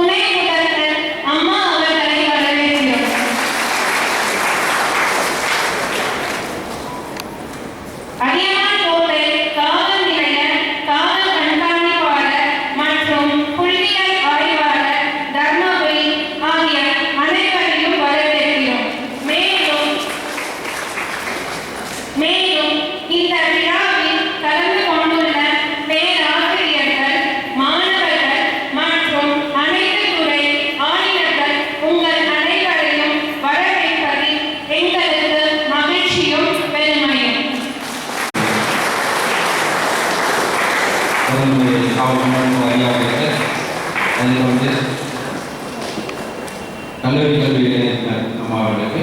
துணை முதல்வர் அம்மா அவர்களை வரவேற்கிறோம் அடியான் கோட்டை காவல் நிலைய காவல் கண்காணிப்பாளர் மற்றும் புள்ளியியல் ஆய்வாளர் தர்மபுரி ஆகிய அனைவரையும் வரவேற்கிறோம் மேலும் மேலும் இந்த விழாவில் கலந்து கொண்டுள்ள பேராசிரியர்கள் மாணவர்கள் மற்றும் அனைத்து துறை ஆளுநர்கள் உங்கள் அனைவரையும் வரவேற்பதில் எங்களுக்கு மகிழ்ச்சியும் பெருமையும் அதனுடைய காவல் அறியாவிற்கு அதில் வந்து கல்லூரி கல்வி இணையத்தினர் அம்மா அவர்களுக்கு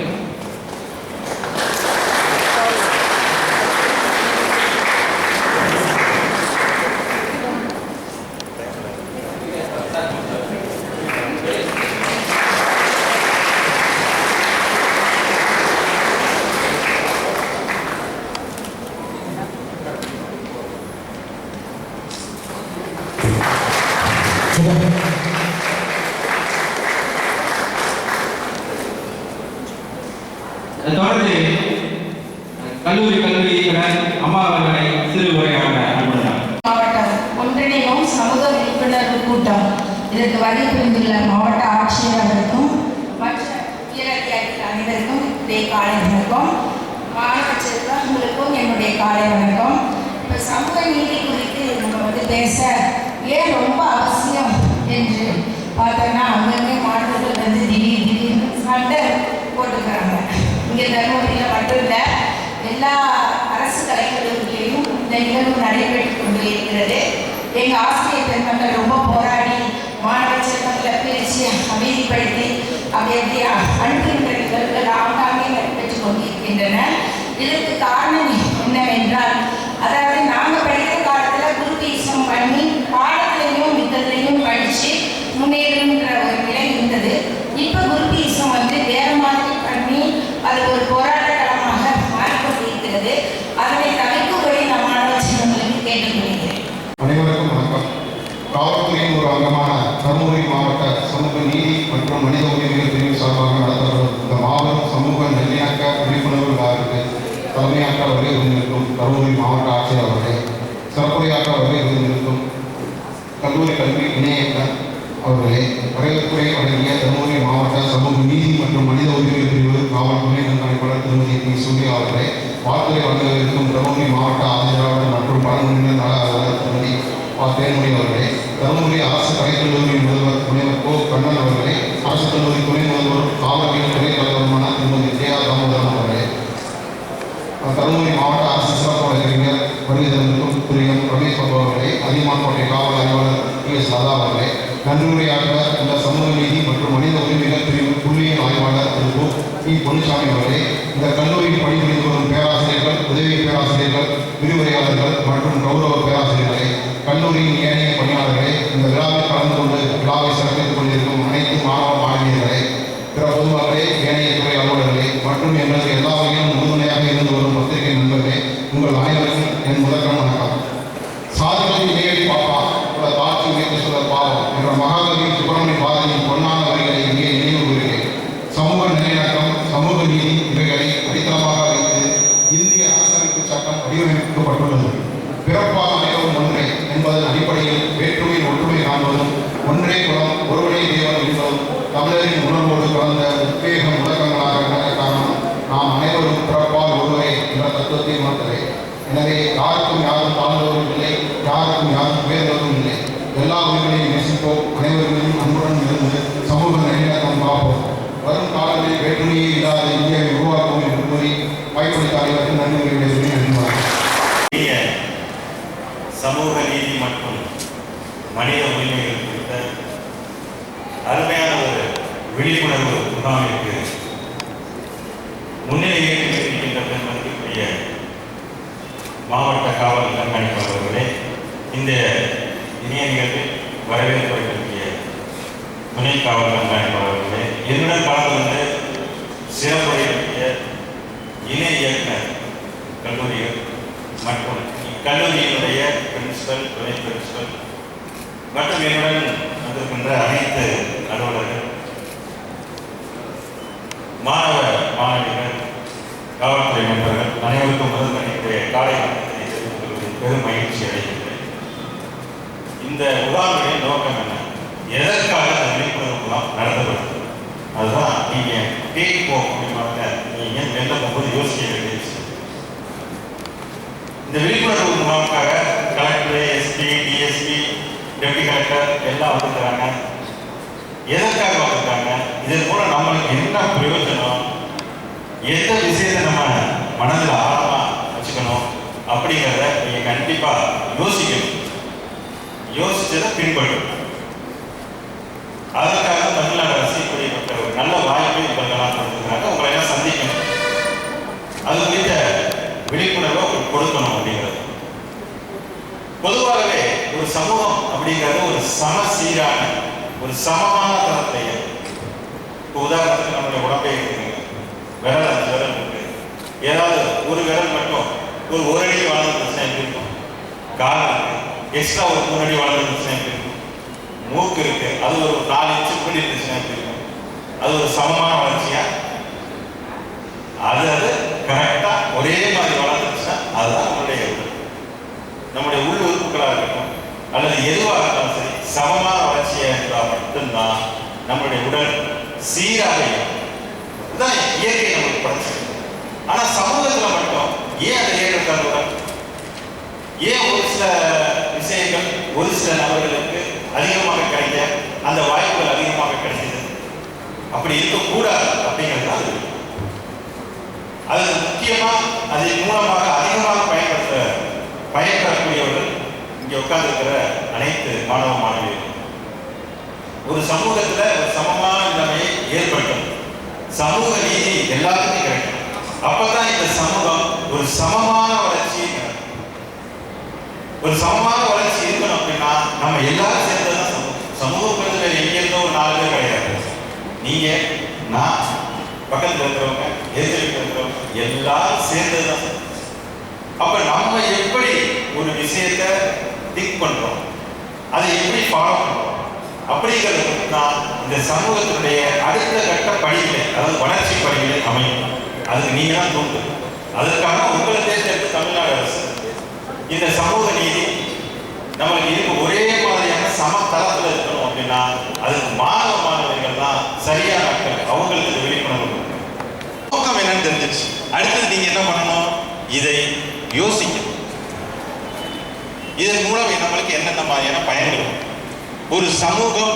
தொடர்ந்து கல்லூரி கல்வி இயக்குனர் அம்மா அவர்களை சிறு உரையாட அனுப்புகிறார் மாவட்டம் ஒன்றிணைவும் சமூக விழிப்புணர்வு கூட்டம் இதற்கு வருகை புரிந்துள்ள மாவட்ட ஆட்சியர் அவருக்கும் மற்ற உயரதிகாரிகள் அனைவருக்கும் என்னுடைய காலை வணக்கம். மாணவ உங்களுக்கும் என்னுடைய காலை வணக்கம். இப்போ சமூக நீதி குறித்து நம்ம வந்து பேச ஏன் ரொம்ப அவசியம் என்று பார்த்தோம்னா அங்கங்கே மாணவர்கள் வந்து திடீர் திடீர்னு சண்டை போட்டுக்கிறாங்க. இங்கே தருமபுரியில் மட்டும் இல்லை எல்லா அரசு கலைக்கல்லூரிகளிலும் இந்த நிகழ்வு நடைபெற்று கொண்டு இருக்கிறது. எங்கள் ஆசிரியர் பெருமக்கள் ரொம்ப போராடி மாணவ செல்வங்களை பிரித்து அமைதிப்படுத்தி அப்படி அப்படி அனுப்புகின்ற நிகழ்வுகள் ஆங்காங்கே கொண்டிருக்கின்றன இதற்கு காரணம் என்னவென்றால் அதாவது நாங்கள் படிக்கிற காலத்தில் குருபீசம் பண்ணி பாடத்திலையும் மித்தத்திலையும் படித்து முன்னேறுன்ற ஒரு நிலை இருந்தது இப்போ குருபீசம் வந்து வேற மாதிரி பண்ணி அது ஒரு போராட்ட களமாக மாறிக்கொண்டிருக்கிறது அதனை தவிர்க்கும்படி நம் மாணவ செல்வங்களுக்கு கேட்டுக்கொள்கிறேன் அனைவருக்கும் வணக்கம் காவல்துறையின் ஒரு அங்கமான தருமபுரி மாவட்ட சமூக நீதி மற்றும் மனித உரிமைகள் பிரிவு சார்பாக நடத்தப்படும் இந்த மாபெரும் சமூக நல்லிணக்க விழிப்புணர்வு விழாவிற்கு தலைமையாற்ற வருகை இருந்திருக்கும் தருமபுரி மாவட்ட ஆட்சியர் அவர்களே சிறப்புரையாற்ற வருகை இருந்திருக்கும். கல்லூரி கல்வி இணையக்கர் அவர்களே வரவேற்புரை வழங்கிய தருமபுரி மாவட்ட சமூக நீதி மற்றும் மனித உரிமை பிரிவு காவல் துணை கண்காணிப்பாளர் திருமதி பி. சூர்யா அவர்களே வாழ்த்துறை வழங்கவிருக்கும் தருமபுரி மாவட்ட ஆதிதிராவிடர் மற்றும் பழங்குடியினர் நல அலுவலர் திருமதி பா. தேன்மொழி அவர்களே தருமபுரி அரசு கலைக்கல்லூரி முதல்வர் முனைவர் கோ. கண்ணன் அவர்களே அரசு கல்லூரி துணை முதல்வர் காவல்துறை துறை தலைவருமான திருமதி ஜே ஆர் தாமோதரன் அவர்களே. தருமபுரி மாவட்ட அரசு சிறப்பு புரியும் ரமேஷ் பாபு அவர்களே அதியமான்கோட்டை காவல் ஆய்வாளர் பி. எஸ். லதா அவர்களே கல்லூரியாளர் இந்த சமூக நீதி மற்றும் மனித உரிமைகள் பிரிவு புள்ளியியல் ஆய்வாளர் திரு. கு பி. பொன்னுசாமி அவர்களே இந்த கல்லூரியில் பணிபுரிந்து வரும் பேராசிரியர்கள் உதவி பேராசிரியர்கள் விரிவுரையாளர்கள் மற்றும் கௌரவ பேராசிரியர்களே கல்லூரியின் ஏனைய பணியாளர்களே இந்த விழாவில் கலந்து கொண்டு விழாவை சிறப்பித்துக் கொண்டிருக்கும் அனைத்து மாணவ மாணவியர்களே பிற பொதுமக்களே ஏனைய துறை அலுவலர்களே மற்றும் எங்களுக்கு எல்லா வகையிலும் உறுதுணையாக இருந்து வரும் பத்திரிகை நண்பர்களே உங்கள் அனைவரும் என் முதற்கண் வணக்கம் சாதிகளை நேரடி பாப்பா உள்ள தாட்சி வைத்து சொல்ல பாவம். என்ற மகாகவி சுப்பிரமணிய பாதையின் பொன்னான வரிகளை இங்கே நினைவு கூறுகிறேன். சமூக நல்லிணக்கம் சமூக நீதி இவைகளை அடித்தளமாக வைத்து இந்திய அரசமைப்பு சட்டம் வடிவமைக்கப்பட்டுள்ளது. பிறப்பால் அனைவரும் ஒன்றே என்பதன் அடிப்படையில் வேற்றுமையில் ஒற்றுமை காண்பதும் ஒன்றே குலம் ஒருவனே தேவன் என்பதும் தமிழரின் உணர்வோடு கலந்த உத்வேகம் முழக்கங்களாக நாம் அனைவரும் பிறப்பால் ஒருவரே என்ற தத்துவத்தை உணர்த்தவே எனவே யாருக்கும் யாரும் தாழ்ந்தவரும் இல்லை யாருக்கும் யாரும் உயர்ந்தவரும் இல்லை எல்லா உயிர்களையும் நேசிப்போம் அனைவர்களையும் அன்புடன் இருந்து சமூக நல்லிணக்கம் காப்போம் வரும் காலங்களில் வேற்றுமையே இல்லாத இந்தியாவை உருவாக்கும் என்று கூறி வாய்ப்பளித்த அனைவருக்கும் நன்றி விடைபெறுகிறேன் நன்றி சமூக நீதி மற்றும் மனித உரிமைகள் குறித்த அருமையான ஒரு விழிப்புணர்வு முகாமிற்கு முன்னிலையை இருக்கின்ற பெருமதிக்குரிய மாவட்ட காவல் கண்காணிப்பாளர்களே இந்த இணைய நிகழ்வில் வரவேற்பு துணை காவல் கண்காணிப்பாளர்களே என்னுடன் கலந்து கொண்டு இணை இயக்குனர் கல்லூரிகள் மற்றும் இக்கல்லூரியினுடைய பிரின்சிபல் துணை பிரின்சிபல் மற்றும் என்னுடன் வந்திருக்கின்ற அனைத்து அலுவலர்கள் மாணவ மாணவிகள் காவல்துறை நண்பர்கள் அனைவருக்கும் முதல் என்னுடைய காலை வணக்கத்தை தெரிவித்துக் கொள்வதில் பெரும் மகிழ்ச்சி அடைகின்றேன். இந்த முகாமின் நோக்கம் என்ன? எதற்காக இந்த விழிப்புணர்வு நடத்தப்படுகிறது? அதுதான் நீங்கள் டேக் போம் அப்படிம்பாங்க நீங்கள் வெளில போகும்போது யோசிக்க வேண்டிய விஷயம் இந்த விழிப்புணர்வு முகாமுக்காக collector SP DSP deputy collector எல்லாம் வந்துருக்கிறாங்க எதற்காக வந்திருக்காங்க இதன் மூலம் நம்மளுக்கு என்ன பிரயோஜனம் எந்த விஷயத்தை நம்ம மனதில் ஆழமா வச்சுக்கணும் அப்படிங்கிறத நீங்கள் கண்டிப்பாக யோசிக்கணும் யோசிச்சதை பின்பற்றணும் அதற்காக தமிழ்நாடு ஒரு நல்ல வாய்ப்பை உங்களுக்கெல்லாம் கொடுத்துருக்காங்க உங்களை எல்லாம் சந்திக்கணும். அது குறித்த விழிப்புணர்வை உங்களுக்கு கொடுக்கணும் அப்படிங்கிறது. பொதுவாகவே ஒரு சமூகம் அப்படிங்கிறது ஒரு சமசீரான ஒரு சமமான தரத்தை இப்போ உதாரணத்துக்கு நம்மளுடைய உடம்பை எடுத்துக்கோங்க விரல் அஞ்சு விரல் இருக்கு. ஏதாவது ஒரு விரல் மட்டும் ஒரு ஒரு அடி வளர்ந்துருச்சுன்னா எப்படி இருக்கும்? கால் இருக்கு. எக்ஸ்ட்ரா ஒரு மூணு அடி வளர்ந்துருச்சுன்னா எப்படி இருக்கும்? மூக்கு இருக்கு. அது ஒரு நாலு இன்ச்சு கூடி இருந்துச்சுன்னா எப்படி இருக்கும்? அது ஒரு சமமான வளர்ச்சியா? அது அது கரெக்டா ஒரே மாதிரி வளர்ந்துருச்சுன்னா அதுதான் நம்மளுடைய உடல். நம்முடைய உள் உறுப்புகளாக இருக்கட்டும் அல்லது எதுவாக இருந்தாலும் சரி சமமான வளர்ச்சியாக இருந்தால் மட்டும்தான் நம்மளுடைய உடல் சீராக இருக்கும். இதுதான் இயற்கை நமக்கு படைச்சது ஆனா சமூகத்துல மட்டும் ஏன் அந்த ஏற்றத்தாழ்வுகள் ஏன் ஒரு சில விஷயங்கள் ஒரு சில நபர்களுக்கு அதிகமாக கிடைக்க அந்த வாய்ப்புகள் அதிகமாக கிடைக்குது? அப்படி இருக்கக்கூடாது அப்படிங்கிறது அது. அது முக்கியமா அதன் மூலமாக அதிகமாக பயன்படுத்த பயன்படக்கூடியவர்கள் இங்கே உட்கார்ந்துருக்கிற அனைத்து மாணவ மாணவியர்கள் ஒரு சமூகத்துல ஒரு சமமான நிலைமையை ஏற்படுத்தணும். சமூக நீதி எல்லாத்துக்கும் கிடைக்கும் அப்பதான் இந்த சமூகம் ஒரு சமமான வளர்ச்சி ஒரு சமமான வளர்ச்சி இருக்கணும் அப்படின்னா நம்ம எல்லாரும் சேர்ந்ததான் சமூகம் சமூகங்கிறது வேற எங்க இருந்தோ ஒரு நாலு பேர் கிடையாது நீங்கள் நான் பக்கத்தில் இருக்கிறவங்க எதிர்த்து இருக்கிறவங்க எல்லாரும் சேர்ந்ததுதான். அப்போ நம்ம எப்படி ஒரு விஷயத்தை திங்க் பண்ணுறோம் அதை எப்படி ஃபாலோ பண்ணுறோம் அப்படிங்கிறது தான் இந்த சமூகத்தினுடைய அடுத்த கட்ட படிகளை அதாவது வளர்ச்சி படிகளை அமையும். அதுக்கு நீங்கள் தான் தூண்டு அதற்காக உங்களை தேர்ந்தெடுத்து தமிழ்நாடு அரசு. இந்த சமூக நீதி நம்மளுக்கு இருக்கு. ஒரே மாதிரியான சமதளத்தில் இருக்கணும் அப்படின்னா அதுக்கு மாணவ மாணவ சரியான மக்கள் அவங்களுக்கு இந்த விழிப்புணர்வு நோக்கம் என்னன்னு தெரிஞ்சிச்சு அடுத்தது நீங்க என்ன பண்ணணும்? இதை யோசிக்கணும் இதன் மூலம் நம்மளுக்கு என்னென்ன மாதிரியான பயன்கள் ஒரு சமூகம்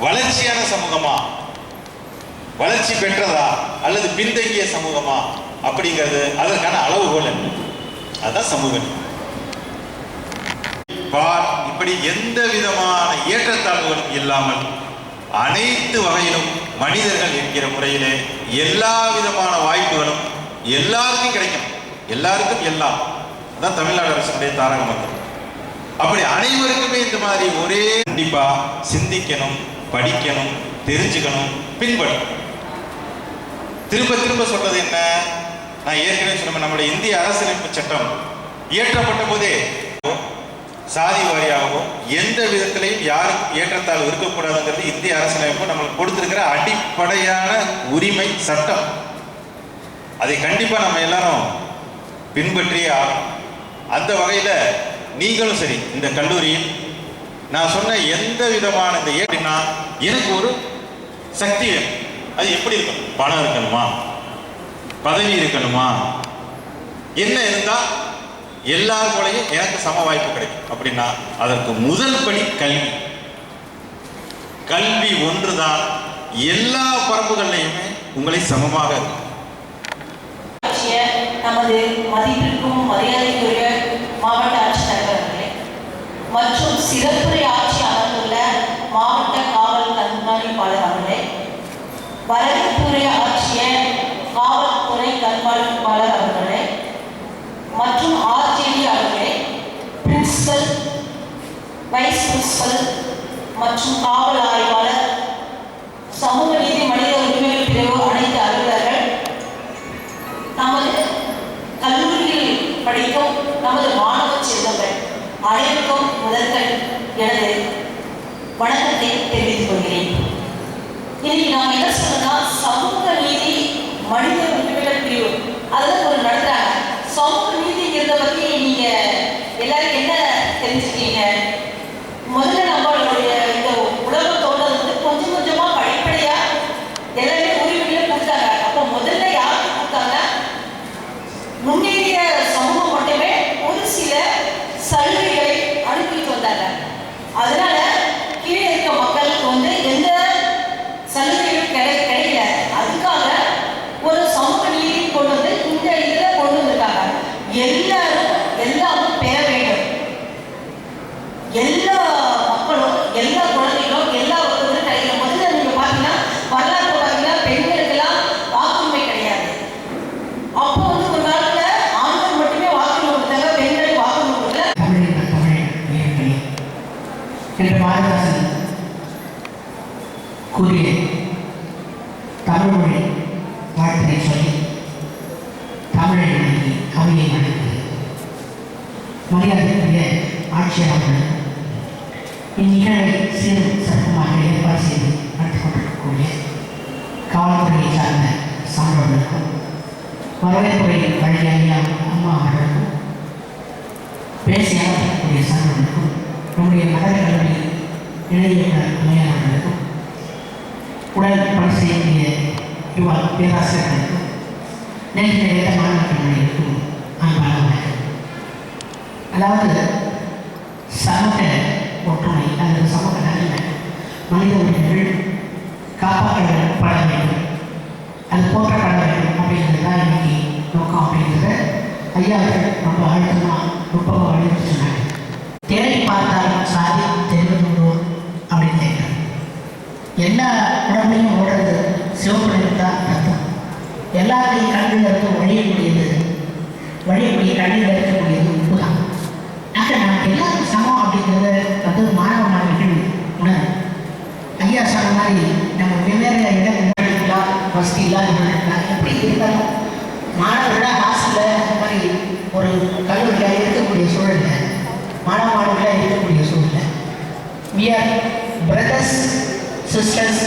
வளர்ச்சியான சமூகமா? வளர்ச்சி பெற்றதா? அல்லது பின்தங்கிய சமூகமா? அப்படிங்கிறது அதற்கான அளவுகோல் என்ன? அதுதான் சமூகம். பார் இப்படி எந்த விதமான ஏற்றத்தாழ்வுகளும் இல்லாமல் அனைத்து வகையிலும் மனிதர்கள் என்கிற முறையிலே எல்லா விதமான வாய்ப்புகளும் எல்லாருக்கும் கிடைக்கும் எல்லாருக்கும் எல்லாம். அதான் தமிழ்நாடு அரசுடைய தாரக மந்திரம் அப்படி அனைவருக்குமே இந்த மாதிரி ஒரே கண்டிப்பா சிந்திக்கணும் படிக்கணும் தெரிஞ்சுக்கணும் பின்பற்றணும். திரும்ப திரும்ப சொல்றது என்ன? நான் ஏற்கனவே சொன்ன நம்முடைய இந்திய அரசியலமைப்பு சட்டம் இயற்றப்பட்ட போதே சாதி வாரியாகவும் எந்த விதத்திலையும் யாருக்கும் ஏற்றத்தாழ்வு இருக்கக்கூடாதுங்கிறது இந்திய அரசியலமைப்பு நம்மளுக்கு கொடுத்துருக்கிற அடிப்படையான உரிமை சட்டம். அதை கண்டிப்பாக நம்ம எல்லாரும் பின்பற்றியே ஆகணும். அந்த வகையில் நீங்களும் சரி இந்த கல்லூரியில் நான் சொன்ன எந்த விதமான இந்த ஏன்னா எனக்கு ஒரு சக்தி வேணும். அது எப்படி இருக்கும் பணம் இருக்கணுமா? பதவி இருக்கணுமா? என்ன இருந்தால் எல்லார் எனக்கு சம வாய்ப்பு கிடைக்கும். அப்படின்னா அதற்கு முதல் படி கல்வி. கல்வி ஒன்றுதான் எல்லா பரப்புகள்லையுமே உங்களை சமமாக இருக்கும் ஆட்சிய நமது மதிப்பிற்கும் மரியாதைக்குரிய மாவட்ட ஆட்சித்தலைவர்களே மற்றும் சிறப்புரை ஆட்சி அமர்ந்துள்ள மாவட்ட காவல் கண்காணிப்பாளர் அவர்களே வரவேற்புரை ஆட்சிய காவல்துறை கண்காணிப்பாளர் அவர்களே மற்றும் ஆர் பிரின்சிபல் வைஸ் பிரின்சிபல் மற்றும் காவல் ஆய்வாளர் சமூக நீதி மனித உரிமைகள் பிரிவு அனைத்து அலுவலர்கள் நமது கல்லூரியில் படிக்கும் நமது மாணவ செல்வங்கள் அனைவருக்கும் முதற்கண் எனது வணக்கத்தை தெரிவித்துக் கொள்கிறேன். இன்னைக்கு நாம் என்ன சொல்ல சமூக நீதி மனித உரிமைகள் பிரிவு அதுதான் ஒரு நடத்துறாங்க சமூக நீதிங்கிறத பத்தி நீங்க எல்லாரும் என்ன தெரிஞ்சுக்கீங்க முதல்ல நம்மளுடைய இந்த உலகம் தோன்றது வந்து கொஞ்சம் கொஞ்சமா படிப்படியா எல்லாமே உரிமைகளை கொடுத்தாங்க அப்போ முதல்ல யாருக்கு கொடுத்தாங்க முன்னேறிய சமூகம் மட்டுமே ஒரு சில சலுகைகளை அனுப்பிட்டு வந்தாங்க அதனால கீழே இருக்க மக்களுக்கு வந்து எந்த சலுகையும் கிடை கிடைக்கல அதுக்காக ஒரு சமூக நீதி கொண்டு வந்து இந்த இதில் கொண்டு வந்திருக்காங்க எல்லாரும் எல்லாரும் பெற வேண்டும் எல்லா மக்களும் எல்லா குழந்தைகளும் எல்லா வகுப்புகளும் கிடைக்கணும் முதல்ல நீங்க பார்த்தீங்கன்னா வரலாற்று பார்த்தீங்கன்னா பெண்களுக்கெல்லாம் வாக்குரிமை கிடையாது அப்போ வந்து ஒரு காலத்துல ஆண்கள் மட்டுமே வாக்குரிமை கொடுத்தாங்க பெண்களுக்கு வாக்குரிமை கொடுக்கல தமிழின் தமிழ் நேயர்களே என்று பாரதாசன் கூறிய தமிழ்மொழி வாழ்த்தினை சொல்லி தமிழை வணங்கி அவையை வணங்கி மரியாதைக்குரிய ஆட்சியர் அவர்கள் இந்நிகழ்வை சிறு சிறப்புமாக ஏற்பாடு செய்து நடத்தி கொண்டிருக்கக்கூடிய காவல்துறையை சார்ந்த சான்றோர்களுக்கும் வரவேற்புரை வழங்கிய ஐயா அம்மா அவர்களுக்கும் பேசி அமர்த்தக்கூடிய சான்றோர்களுக்கும் நம்முடைய மகர கல்வி இணை அமையாளர்களுக்கும் உடல் பணி செய்யக்கூடிய யுவா பேராசிரியர்களுக்கும் நெல்லை நிறைய மாணவ அன்பான வணக்கம் அதாவது சமூக ஒற்றுமை அல்லது சமூக நன்மை மனித உரிமைகள் காப்பாற்றப்பட வேண்டும் அது போற்றப்பட வேண்டும் அப்படிங்கிறது தான் இன்னைக்கு நோக்கம் அப்படிங்கிறத ஐயா ரொம்ப அழுத்தமாக ரொம்ப வலியுறுத்தி சொன்னாங்க தேடி பார்த்தால் சாதி தெரிவது உண்டோ அப்படின்னு கேட்டாங்க எல்லா உடம்பையும் ஓடுறது சிவப்பு நிறம் தான் ரத்தம். எல்லாத்தையும் கண்ணில் இருந்து ஒழியக்கூடியது வழியக்கூடிய கண்ணில் இருக்கக்கூடியது உப்பு தான் ஆக நமக்கு எல்லாரும் சமம் அப்படிங்கிறத வந்து மாணவ மாணவிகள் உணரும் ஐயா சொன்ன மாதிரி நம்ம வெவ்வேறு இடங்கள் இருக்கலாம் வசதி இல்லாதவர்கள் இருக்கலாம் எப்படி இருந்தாலும் மாணவர்களாக ஹாஸ்டலில் அந்த மாதிரி ஒரு கல்லூரியில் இருக்கக்கூடிய சூழல்ல மாணவ மாணவர்களாக இருக்கக்கூடிய சூழல்ல we are brothers sisters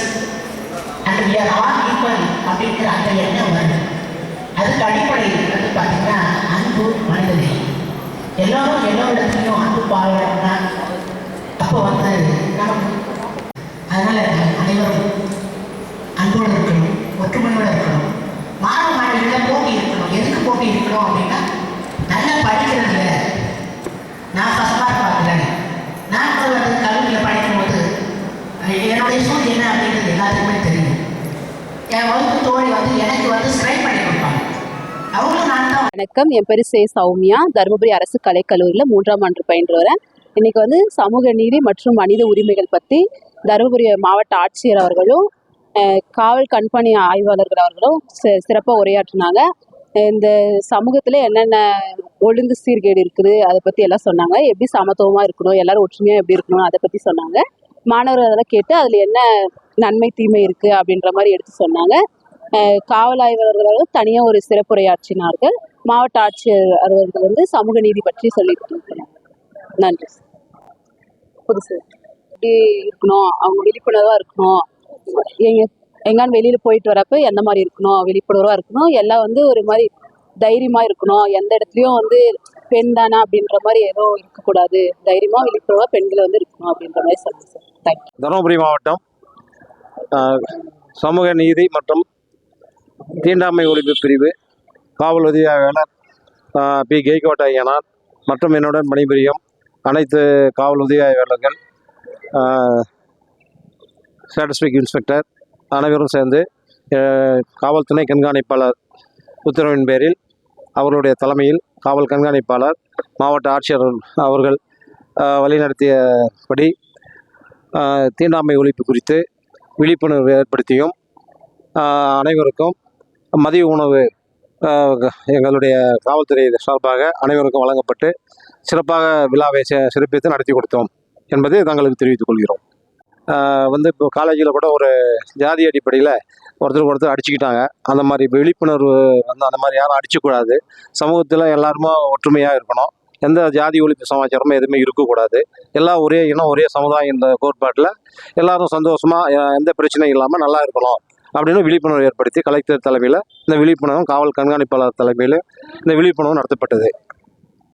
and we are all equal அப்படிங்கிற அந்த எண்ணம் வருது அதுக்கு அடிப்படை வந்து பார்த்தீங்கன்னா அன்பு மனிதனை எல்லாரும் எல்லோரிடத்துலையும் அன்பு பாடுறோம்னா அப்போ வந்து நம்ம அதனால் அனைவரும் அன்போடு இருக்கணும் ஒற்றுமையோடு இருக்கணும். மாணவ மாணவிகளில் போட்டி இருக்கணும். எதுக்கு போட்டி இருக்கணும் அப்படின்னா நல்லா படிக்கிறதுல நான் ஃபஸ்ட் மார்க் பார்க்குறேன் நான் கூட வந்து என்னுடைய சூழ் என்ன அப்படின்றது எல்லாத்துக்குமே தெரியும். என் வகுப்பு தோழி வந்து எனக்கு வந்து ஸ்ட்ரைக் பண்ணி கொடுப்பாங்க. அவங்களும் நான் தான். வணக்கம். என் பேர் சே சௌமியா. தருமபுரி அரசு கலைக்கல்லூரியில் மூன்றாம் ஆண்டு பயின்று வரேன் இன்னைக்கு வந்து சமூக நீதி மற்றும் மனித உரிமைகள் பற்றி தருமபுரி மாவட்ட ஆட்சியர் அவர்களும் காவல் கண்பணி ஆய்வாளர்கள் அவர்களும் சிறப்பாக உரையாற்றினாங்க. இந்த சமூகத்தில் என்னென்ன ஒழுங்கு சீர்கேடு இருக்குது அதை பற்றி எல்லாம் சொன்னாங்க. எப்படி சமத்துவமாக இருக்கணும் எல்லாரும் ஒற்றுமையாக எப்படி இருக்கணும் அதை பற்றி சொன்னாங்க. மாணவர்கள் அதெல்லாம் கேட்டு அதில் என்ன நன்மை தீமை இருக்குது அப்படின்ற மாதிரி எடுத்து சொன்னாங்க. காவல் ஆய்வாளர்கள் தனியாக ஒரு சிறப்புரையாற்றினார்கள். மாவட்ட ஆட்சியர் அவர்கள் வந்து சமூக நீதி பற்றி சொல்லியிருக்காங்க நன்றி புதுசு எப்படி இருக்கணும்? அவங்க விழிப்புணர்வாக இருக்கணும். எங்க எங்கான்னு வெளியில் போயிட்டு வரப்ப எந்த மாதிரி இருக்கணும்? விழிப்புணர்வாக இருக்கணும்? எல்லாம் வந்து ஒரு மாதிரி தைரியமாக இருக்கணும். எந்த இடத்துலையும் வந்து பெண் தானா அப்படின்ற மாதிரி எதுவும் இருக்கக்கூடாது. தைரியமாக விழிப்புணர்வாக பெண்கள் வந்து இருக்கணும் அப்படின்ற மாதிரி சொல்லுங்கள் சார். தேங்க்யூ தருமபுரி மாவட்டம் சமூக நீதி மற்றும் தீண்டாமை ஒழிப்பு பிரிவு காவல் உதவியாளர் பி. கெய்கோட்டை ஐயனார் மற்றும் என்னுடன் பணிபுரியும் அனைத்து காவல் உதவியாளர்கள் ஸ்டாட்டிஸ்டிக் இன்ஸ்பெக்டர் அனைவரும் சேர்ந்து காவல்துறை கண்காணிப்பாளர் உத்தரவின் பேரில் அவர்களுடைய தலைமையில் காவல் கண்காணிப்பாளர் மாவட்ட ஆட்சியர் அவர்கள் வழிநடத்தியபடி தீண்டாமை ஒழிப்பு குறித்து விழிப்புணர்வு ஏற்படுத்தியும் அனைவருக்கும் மதிய உணவு எங்களுடைய காவல்துறை சார்பாக அனைவருக்கும் வழங்கப்பட்டு சிறப்பாக விழாவை சிறப்பித்து நடத்தி கொடுத்தோம் என்பதை தங்களுக்கு தெரிவித்துக் கொள்கிறோம். வந்து இப்போ காலேஜில் கூட ஒரு ஜாதி அடிப்படையில் ஒருத்தருக்கு ஒருத்தர் அடிச்சுக்கிட்டாங்க. அந்த மாதிரி விழிப்புணர்வு வந்து அந்த மாதிரி யாரும் அடிச்சுக்கூடாது. சமூகத்தில் எல்லாருமே ஒற்றுமையாக இருக்கணும். எந்த ஜாதி ஒழிப்பு சமாச்சாரமும் எதுவுமே இருக்கக்கூடாது. எல்லாம் ஒரே இனம் ஒரே சமுதாயம் இந்த கோட்பாட்டில் எல்லாரும் சந்தோஷமாக எந்த பிரச்சனையும் இல்லாமல் நல்லா இருக்கணும் அப்படின்னு விழிப்புணர்வு ஏற்படுத்தி கலெக்டர் தலைமையில் இந்த விழிப்புணர்வும் காவல் கண்காணிப்பாளர் தலைமையில் இந்த விழிப்புணர்வு நடத்தப்பட்டது.